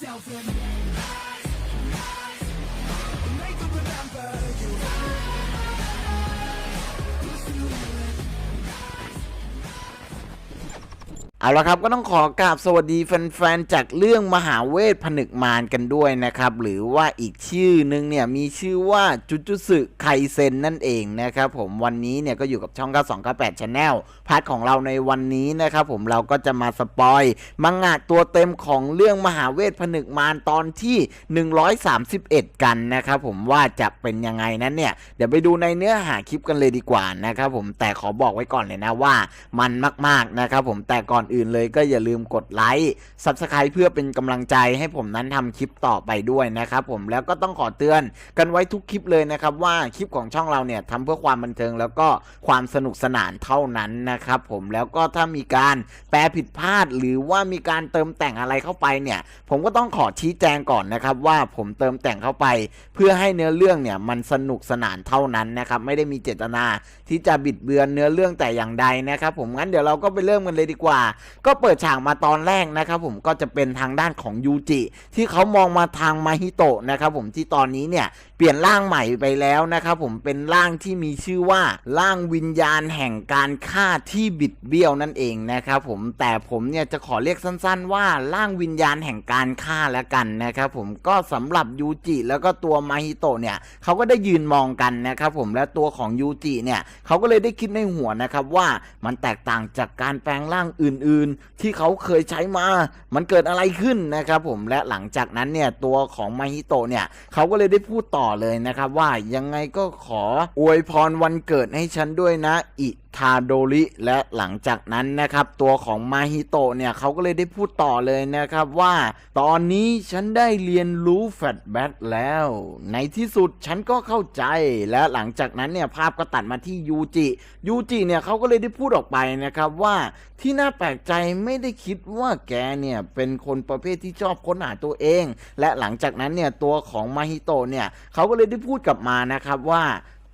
yourself and rise, rise, make them remember เอาละครับก็ต้องขอกราบสวัสดีแฟนๆจากเรื่องมหาเวทผนึกมารกันด้วยนะครับ หรือว่าอีกชื่อหนึงเนี่ยมีชื่อว่าจุจุสึไคเซนนั่นเองนะครับผมวันนี้เนี่ยก็อยู่กับช่อง 9298 Channel พาร์ทของเราในวันนี้นะครับผมเราก็จะมาสปอยมังงะตัวเต็มของเรื่องมหาเวทผนึกมารตอนที่ 131 กันนะครับผมว่าจะเป็นยังไงนั้นเนี่ยเดี๋ยวไปดูในเนื้อหาคลิปกันเลยดีกว่านะครับผมแต่ขอบอกไว้ก่อนเลยนะว่า มันมากๆนะครับผมแต่ก่อนอื่นเลยก็อย่าลืมกดไลค์ Subscribe เพื่อเป็นกำลังใจให้ผมนั้นทำคลิปต่อไปด้วยนะครับผมแล้วก็ต้องขอเตือนกันไว้ทุกคลิปเลยนะครับว่าคลิปของช่องเราเนี่ยทำเพื่อความบันเทิงแล้วก็ความสนุกสนานเท่านั้นนะครับผมแล้วก็ถ้ามีการแปลผิดพลาด หรือว่ามีการเติมแต่งอะไรเข้าไปเนี่ย ผมก็ต้องขอชี้แจงก่อนนะครับ ว่าผมเติมแต่งเข้าไป เพื่อให้เนื้อเรื่องเนี่ยมันสนุกสนานเท่านั้นนะครับไม่ได้มีเจตนาที่จะบิดเบือนเนื้อเรื่องแต่อย่างใดนะครับผมงั้นเดี๋ยวเราก็ไปเริ่มกันเลยดีกว่าก็เปิดฉากมาตอนแรกนะครับผมก็จะเป็นทางด้านของยูจิที่เขามองมาทางมาฮิโตะนะครับผมที่ตอนนี้เนี่ยเปลี่ยนร่างใหม่ไปแล้วนะครับผมเป็นร่างที่มีชื่อว่าร่างวิญญาณแห่งการฆ่าที่บิดเบี้ยวนั่นเองนะครับผมแต่ผมเนี่ยจะขอเรียกสั้นๆ ว่าร่างวิญญาณแห่งการฆ่าแล้วกันนะครับผมก็สำหรับยูจิแล้วก็ตัวมาฮิโตะเนี่ยเขาก็ได้ยืนมองกันนะครับผมและตัวของยูจิเนี่ยเขาก็เลยได้คิดในหัวนะครับว่ามันแตกต่างจากการแปลงร่างอื่นๆ ที่เขาเคยใช้มา มันเกิดอะไรขึ้นนะครับผมและหลังจากนั้นเนี่ยตัวของมาฮิโตะเนี่ยเขาก็เลยได้พูดต่อเลยนะครับว่ายังไงก็ขออวยพรวันเกิดให้ฉันด้วยนะอิ ทาโดริและหลังจากนั้นนะครับตัวของมาฮิโตะเนี่ยเขาก็เลยได้พูดต่อเลยนะครับว่าตอนนี้ฉันได้เรียนรู้แฟตแบทแล้ว ในที่สุดฉันก็เข้าใจและหลังจากนั้นเนี่ยภาพก็ตัดมาที่ยูจิยูจิเนี่ยเขาก็เลยได้พูดออกไปนะครับว่าที่น่าแปลกใจไม่ได้คิดว่าแกเนี่ยเป็นคนประเภทที่ชอบค้นหาตัวเอง และหลังจากนั้นเนี่ยตัวของมาฮิโตะเนี่ยเขาก็เลยได้พูดกลับมานะครับว่า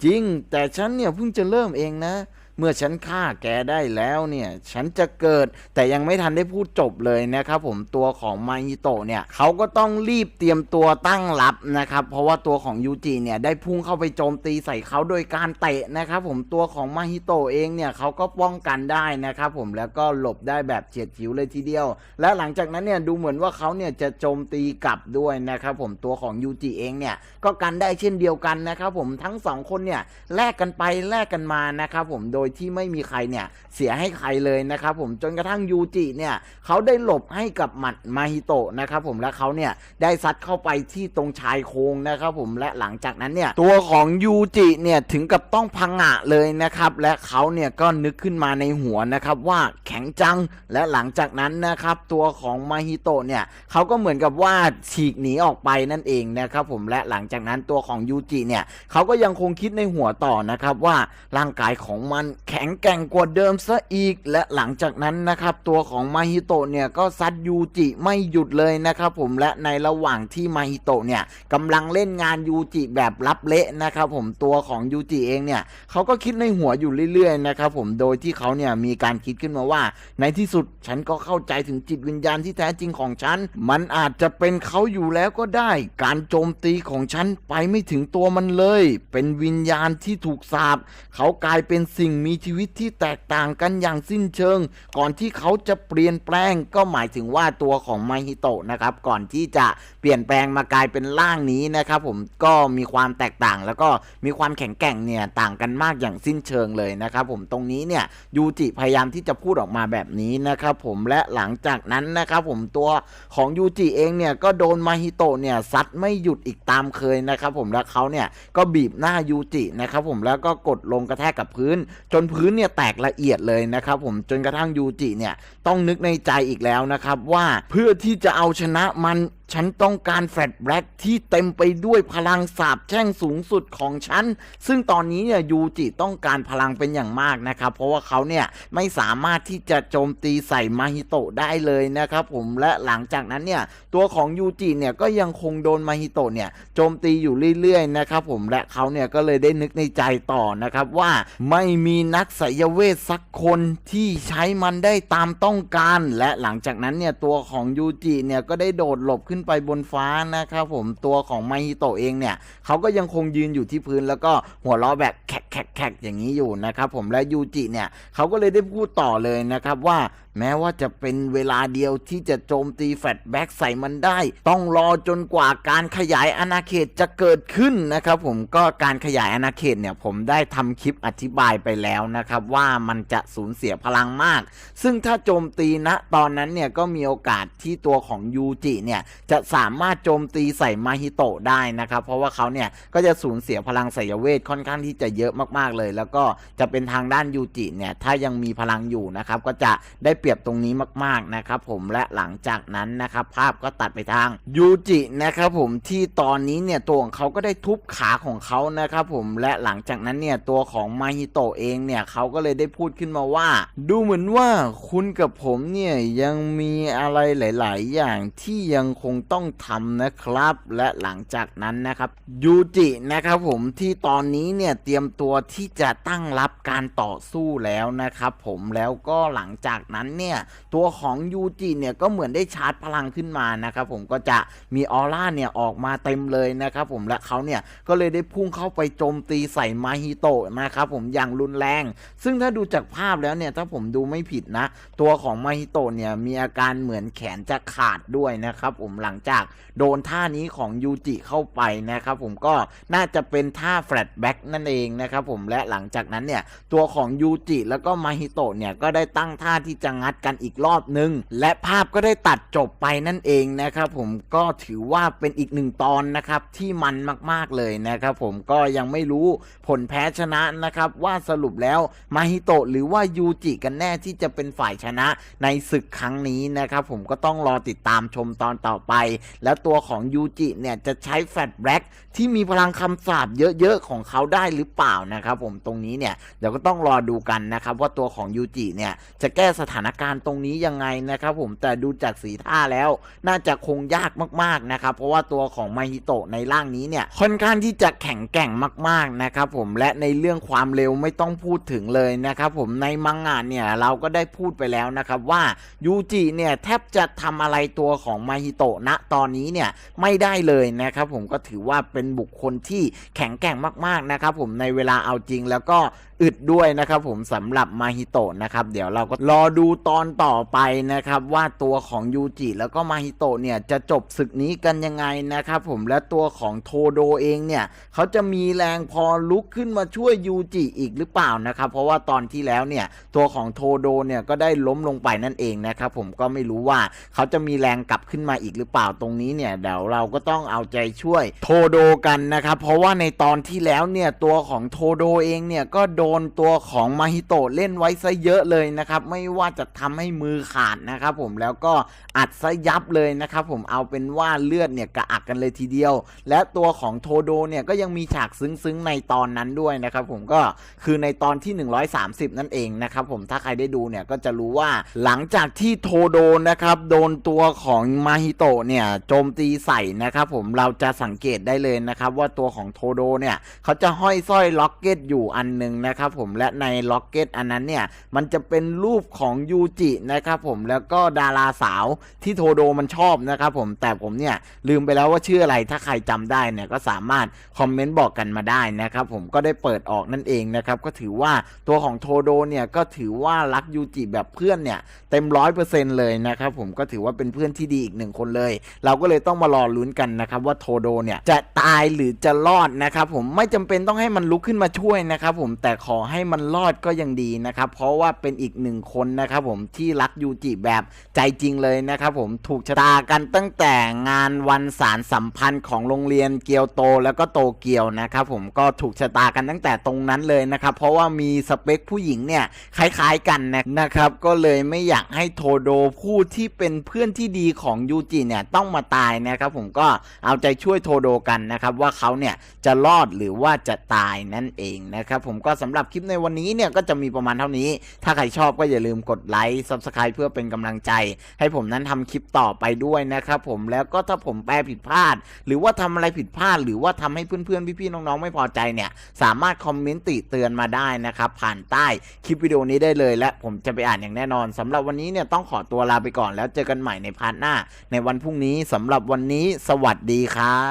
จริง แต่ฉันเนี่ยเพิ่งจะเริ่มเองนะ เมื่อฉันฆ่าแกได้แล้วเนี่ยฉันจะเกิดแต่ยังไม่ทันได้พูดจบเลยนะครับผมตัวของมาฮิโตะเนี่ยเขาก็ต้องรีบเตรียมตัวตั้งรับนะครับเพราะว่าตัวของยูจิเนี่ยได้พุ่งเข้าไปโจมตีใส่เขาโดยการเตะนะครับผมตัวของมาฮิโตะเองเนี่ยเขาก็ป้องกันได้นะครับผมแล้วก็หลบได้แบบเฉียดฉิวเลยทีเดียว และหลังจากนั้นเนี่ยดูเหมือนว่าเขาเนี่ยจะโจมตีกลับด้วยนะครับผมตัวของยูจิเองเนี่ยก็กันได้เช่นเดียวกันนะครับผมทั้งสองคนเนี่ยแลกกันไปแลกกันมานะครับผมโดยที่ไม่มีใครเนี่ยเสียให้ใครเลยนะครับผมจนกระทั่งยูจิเนี่ยเขาได้หลบให้กับหมัดมาฮิโตะนะครับผมและเขาเนี่ยได้ซัดเข้าไปที่ตรงชายโครงนะครับผมและหลังจากนั้นเนี่ยตัวของยูจิเนี่ยถึงกับต้องพังงะเลยนะครับและเขาเนี่ยก็นึกขึ้นมาในหัวนะครับว่าแข็งจังและหลังจากนั้นนะครับตัวของมาฮิโตะเนี่ยเขาก็เหมือนกับว่าฉีกหนีออกไปนั่นเองนะครับผมและหลังจากนั้นตัวของยูจิเนี่ยเขาก็ยังคงคิดในหัวต่อนะครับว่าร่างกายของมันแข็งแกร่งกว่าเดิมซะอีก และหลังจากนั้นนะครับ ตัวของมาฮิโตะเนี่ยก็ซัดยูจิไม่หยุดเลยนะครับผมและในระหว่างที่มาฮิโตะเนี่ยกำลังเล่นงานยูจิแบบลับเละนะครับผมตัวของยูจิเองเนี่ยเขาก็คิดในหัวอยู่เรื่อยๆนะครับผมโดยที่เขาเนี่ยมีการคิดขึ้นมาว่า ในที่สุดฉันก็เข้าใจถึงจิตวิญญาณที่แท้จริงของฉัน มันอาจจะเป็นเขาอยู่แล้วก็ได้ การโจมตีของฉันไปไม่ถึงตัวมันเลย เป็นวิญญาณที่ถูกสาปเขากลายเป็นสิ่งมีชีวิตที่แตกต่างกันอย่างสิ้นเชิง ก่อนที่เขาจะเปลี่ยนแปลงก็หมายถึงว่าตัวของมาฮิโตะนะครับ ก่อนที่จะเปลี่ยนแปลงมากลายเป็นร่างนี้นะครับผมก็มีความแตกต่างแล้วก็มีความแข็งแกร่งเนี่ยต่างกันมากอย่างสิ้นเชิงเลยนะครับผมตรงนี้เนี่ยยูจิพยายามที่จะพูดออกมาแบบนี้นะครับผมและหลังจากนั้นนะครับผมตัวของยูจิเองเนี่ยก็โดนมาฮิโตะเนี่ยซัดไม่หยุดอีกตามเคยนะครับผมแล้วเขาเนี่ยก็บีบหน้ายูจินะครับผมแล้วก็กดลงกระแทกกับพื้น จนพื้นเนี่ยแตกละเอียดเลยนะครับผมจนกระทั่งยูจิเนี่ยต้องนึกในใจอีกแล้วนะครับว่าเพื่อที่จะเอาชนะมัน ฉันต้องการแฟลตแบล็กที่เต็มไปด้วยพลังสาบแช่งสูงสุดของฉัน ซึ่งตอนนี้เนี่ยยูจิต้องการพลังเป็นอย่างมากนะครับ เพราะว่าเขาเนี่ยไม่สามารถที่จะโจมตีใส่มาฮิโตะได้เลยนะครับผมและหลังจากนั้นเนี่ยตัวของยูจิเนี่ยก็ยังคงโดนมาฮิโตะเนี่ยโจมตีอยู่เรื่อยๆนะครับผมและเขาเนี่ยก็เลยได้นึกในใจต่อนะครับว่าไม่มีนักไสยเวทสักคนที่ใช้มันได้ตามต้องการ และหลังจากนั้นเนี่ยตัวของยูจิเนี่ยก็ได้โดดหลบขึ้นนไปบนฟ้านะครับผมตัวของไมฮิโตเองเนี่ยเขาก็ยังคงยืนอยู่ที่พื้นแล้วก็หัวเราะแบบแขกแขกๆๆอย่างนี้อยู่นะครับผมและยูจิเนี่ยเขาก็เลยได้พูดต่อเลยนะครับว่าแม้ว่าจะเป็นเวลาเดียวที่จะโจมตีแฟลชแบ็กใส่มันได้ ต้องรอจนกว่าการขยายอาณาเขตจะเกิดขึ้นนะครับผมก็การขยายอาณาเขตเนี่ยผมได้ทำคลิปอธิบายไปแล้วนะครับว่ามันจะสูญเสียพลังมาก ซึ่งถ้าโจมตีณตอนนั้นเนี่ยก็มีโอกาสที่ตัวของยูจิเนี่ยจะสามารถโจมตีใส่มาฮิโตะได้นะครับเพราะว่าเขาเนี่ยก็จะสูญเสียพลังไสยเวทค่อนข้างที่จะเยอะมากๆเลย แล้วก็จะเป็นทางด้านยูจิเนี่ยถ้ายังมีพลังอยู่นะครับก็จะได้เปรียบตรงนี้มากๆนะครับผมและหลังจากนั้นนะครับภาพก็ตัดไปทางยูจินะครับผมที่ตอนนี้เนี่ยตัวของเขาก็ได้ทุบขาของเขานะครับผมและหลังจากนั้นเนี่ยตัวของมาฮิโตะเองเนี่ยเขาก็เลยได้พูดขึ้นมาว่า ดูเหมือนว่าคุณกับผมเนี่ยยังมีอะไรหลาย ๆ อย่างที่ยังคงต้องทำนะครับ และหลังจากนั้นนะครับยูจินะครับผมที่ตอนนี้เนี่ยเตรียมตัวที่จะตั้งรับการต่อสู้แล้วนะครับผมแล้วก็หลังจากนั้นเนี่ย ตัวของยูจิเนี่ยก็เหมือนได้ชาร์จพลังขึ้นมานะครับผมก็จะมีออร่าเนี่ยออกมาเต็มเลยนะครับผมและเขาเนี่ยก็เลยได้พุ่งเข้าไปโจมตีใส่มาฮิโตะนะครับผมอย่างรุนแรง ซึ่งถ้าดูจากภาพแล้วเนี่ยถ้าผมดูไม่ผิดนะ ตัวของมาฮิโตะเนี่ยมีอาการเหมือนแขนจะขาดด้วยนะครับผมหลังจากโดนท่านี้ของยูจิเข้าไปนะครับผมก็น่าจะเป็นท่าแฟลตแบ็กนั่นเองนะครับผมและหลังจากนั้นเนี่ยตัวของยูจิแล้วก็มาฮิโตะเนี่ยก็ได้ตั้งท่าที่จะงัดกันอีกรอบนึง และภาพก็ได้ตัดจบไปนั่นเองนะครับผมก็ถือว่าเป็นอีกหนึ่งตอนนะครับที่มันมากๆเลยนะครับผมก็ยังไม่รู้ผลแพ้ชนะนะครับว่าสรุปแล้วมาฮิโตะหรือว่ายูจิกันแน่ที่จะเป็นฝ่ายชนะในศึกครั้งนี้นะครับผมก็ต้องรอติดตามชมตอนต่อไป แล้วตัวของยูจิเนี่ยจะใช้แฟลชแบล็กที่มีพลังคำสาปเยอะๆของเขาได้หรือเปล่านะครับผมตรงนี้เนี่ยเดี๋ยวก็ต้องรอดูกันนะครับว่าตัวของยูจิเนี่ยจะแก้สถานการณ์ตรงนี้ยังไงนะครับผมแต่ดูจากสีท่าแล้ว น่าจะคงยากมากๆนะครับเพราะว่าตัวของมาฮิโตะในร่างนี้เนี่ยค่อนข้างที่จะแข็งแกร่งมากๆนะครับผมและในเรื่องความเร็วไม่ต้องพูดถึงเลยนะครับผมในมังงะเนี่ยเราก็ได้พูดไปแล้วนะครับว่ายูจิเนี่ยแทบจะทำอะไรตัวของมาฮิโตะณตอนนี้เนี่ยไม่ได้เลยนะครับผมก็ถือว่าเป็นบุคคลที่แข็งแกร่งมากๆนะครับผมในเวลาเอาจริงแล้วก็ อึดด้วยนะครับผมสำหรับมาฮิโตะนะครับ เดี๋ยวเราก็รอดูตอนต่อไปนะครับว่าตัวของยูจิแล้วก็มาฮิโตะเนี่ยจะจบศึกนี้กันยังไงนะครับผมและตัวของโทโดเองเนี่ยเขาจะมีแรงพอลุกขึ้นมาช่วยยูจิอีกหรือเปล่านะครับ เพราะว่าตอนที่แล้วเนี่ยตัวของโทโดเนี่ยก็ได้ล้มลงไปนั่นเองนะครับผมก็ไม่รู้ว่าเขาจะมีแรงกลับขึ้นมาอีกหรือเปล่าตรงนี้เนี่ยเดี๋ยวเราก็ต้องเอาใจช่วยโทโดกันนะครับเพราะว่าในตอนที่แล้วเนี่ยตัวของโทโดเองเนี่ยก็โดนนตัวของมาฮิโตะเล่นไว้ซะเยอะเลยนะครับไม่ว่าจะทำให้มือขาดนะครับผมแล้วก็อัดซะยับเลยนะครับผมเอาเป็นว่าเลือดเนี่ยกระอักกันเลยทีเดียว และตัวของโทโดเนี่ยก็ยังมีฉากซึ้งๆในตอนนั้นด้วยนะครับผมก็คือในตอนที่ 130 นั่นเองนะครับผมถ้าใครได้ดูเนี่ยก็จะรู้ว่าหลังจากที่โทโดนะครับโดนตัวของมาฮิโตะเนี่ยโจมตีใส่นะครับผมเราจะสังเกตได้เลยนะครับว่าตัวของโทโดเนี่ยเขาจะห้อยสร้อยล็อกเก็ตอยู่อันหนึงนะครับครับผมและในล็อกเก็ตอันนั้นเนี่ยมันจะเป็นรูปของยูจินะครับผมแล้วก็ดาราสาวที่โทโดมันชอบนะครับผมแต่ผมเนี่ยลืมไปแล้วว่าชื่ออะไรถ้าใครจำได้เนี่ยก็สามารถคอมเมนต์บอกกันมาได้นะครับผมก็ได้เปิดออกนั่นเองนะครับก็ถือว่าตัวของโทโดเนี่ยก็ถือว่ารักยูจิแบบเพื่อนเนี่ยเต็มร้อยเปอร์เซ็นต์เลยนะครับผมก็ถือว่าเป็นเพื่อนที่ดีอีกหนึ่งคนเลย เราก็เลยต้องมารอลุ้นกันนะครับว่าโทโดเนี่ยจะตายหรือจะรอดนะครับผมไม่จำเป็นต้องให้มันลุกขึ้นมาช่วยนะครับผมแต่ขอให้มันรอดก็ยังดีนะครับ เพราะว่าเป็นอีกหนึ่งคนนะครับผมที่รักยูจิแบบใจจริงเลยนะครับผมถูกชะตากันตั้งแต่งานวันสารสัมพันธ์ของโรงเรียนเกียวโตแล้วก็โตเกียวนะครับผมก็ถูกชะตากันตั้งแต่ตรงนั้นเลยนะครับ เพราะว่ามีสเปคผู้หญิงเนี่ยคล้ายๆกันนะนะครับ ก็เลยไม่อยากให้โทโดผู้ที่เป็นเพื่อนที่ดีของยูจิเนี่ยต้องมาตายนะครับผมก็เอาใจช่วยโทโดกันนะครับว่าเขาเนี่ยจะรอดหรือว่าจะตายนั่นเองนะครับผมก็สำหรับรับคลิปในวันนี้เนี่ยก็จะมีประมาณเท่านี้ ถ้าใครชอบก็อย่าลืมกดไลค์ Subscribe เพื่อเป็นกำลังใจ ให้ผมนั้นทำคลิปต่อไปด้วยนะครับผมแล้วก็ถ้าผมแปลผิดพลาด หรือว่าทำอะไรผิดพลาด หรือว่าทำให้เพื่อนๆพี่ๆน้องๆไม่พอใจเนี่ยสามารถคอมเมนต์ติเตือนมาได้นะครับผ่านใต้คลิปวิดีโอนี้ได้เลย และผมจะไปอ่านอย่างแน่นอนสำหรับวันนี้เนี่ยต้องขอตัวลาไปก่อนแล้วเจอกันใหม่ในพาร์ทหน้า ในวันพรุ่งนี้สำหรับวันนี้สวัสดีครับ